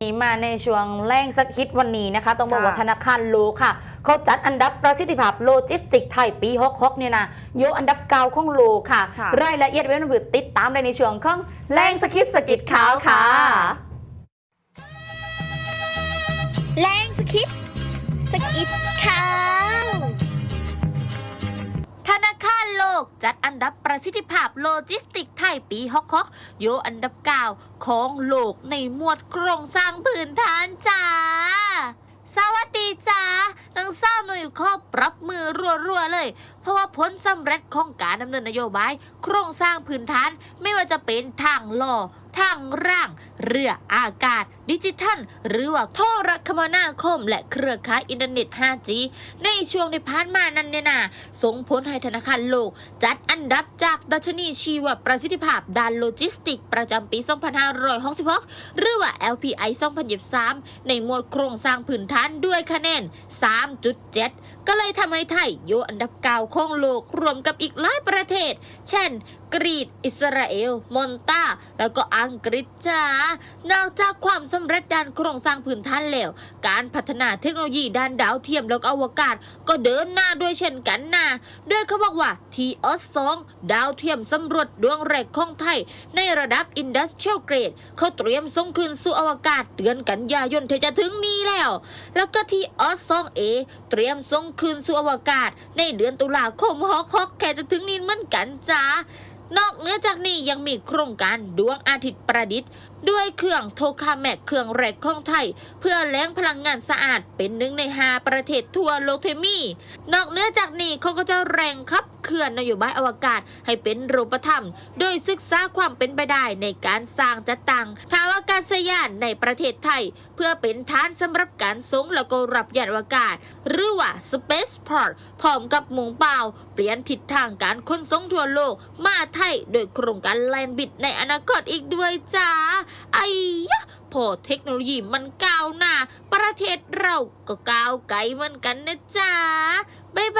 นี้มาในช่วงแรงสักฮิตวันนี้นะคะ ต้องบอกว่าค่ะธนาคารโลค่ะ เขาจัดอันดับประสิทธิภาพโลจิสติกไทยปีฮกๆเนี่ยนะโยกอันดับเก้าของโลค่ะค่ะ รายละเอียดเว็บนบืติดตามได้ในช่วงของแรงสกคิดสกิดขาวค่ะแรงสคิปสกิดข่าว จัดอันดับประสิทธิภาพโลจิสติกไทยปีฮอกฮอกโยอันดับเก้าของโลกในหมวดโครงสร้างพื้นฐานจ้า สวัสดีจ้านังเศร้าหน่อยขอปรับมือรัวๆเลย เพราะว่าผลสำเร็จของการดำเนินนโยบาย โครงสร้างพื้นฐานไม่ว่าจะเป็นทางล่อ ทางร่าง เรืออากาศ ดิจิทัล หรือว่าโทรคมนาคม และเครือข่ายอินเทอร์เน็ต 5G ในช่วงที่ผ่านมานั้นเนี่ยนะส่งผลให้ธนาคารโลก จัดอันดับจากดัชนีชีวประสิทธิภาพด้านโลจิสติก ประจำปี 2566 หรือว่า LPI 2023 ในหมวดโครงสร้างพื้นฐานด้วยคะแนน 3.7 ก็เลยทำให้ไทยอยู่อันดับเก้าของโลกรวมกับอีกหลายประเทศ เช่น กรีกอิสราเอล มอนตา แล้วก็อังกฤษจ้านอกจากความสำเร็จด้านโครงสร้างพื้นฐานแล้ว การพัฒนาเทคโนโลยีด้านดาวเทียมแล้วก็อวกาศ ก็เดินหน้าด้วยเช่นกันนะโดยเขาบอกว่าทีออสดาวเทียมสำรวจดวงแรกของไทย ในระดับ Industrial Grade เขาเตรียมส่งคืนสู่อวกาศเดือนกันยายนที่จะถึงนี้แล้ว แล้วก็ที่ออสซองเอเตรียมส่งคืนสู่อวกาศ ในเดือนตุลาคมฮอกฮอกแค่จะถึงนี้เหมือนกันจ้า นอกเหนือจากนี้ยังมีโครงการดวงอาทิตย์ประดิษฐ์ ด้วยเครื่องโทคาแมกเครื่องแรกของไทย เพื่อแหล้งพลังงานสะอาดเป็นหนึ่งในหาประเทศทั่วโลกเทมี นอกเหนือจากนี้เขาก็จะแรงครับ เคลื่อนนโยบายอวกาศให้เป็นรูปธรรม โดยศึกษาความเป็นไปได้ในการสร้างจัดตั้งทางอากาศยานในประเทศไทย เพื่อเป็นฐานสำหรับการส่งแล้วก็รับยานอวกาศ หรือว่า Spaceport พร้อมกับหมุงเปล่าเปลี่ยนทิศทางการขนส่งทั่วโลก มาไทยโดยโครงการแลนบิดในอนาคตอีกด้วยจ้าไอ้ยะพอเทคโนโลยีมันก้าวหน้า ประเทศเราก็ก้าวไกลเหมือนกันนะจ๊ะบ๊าย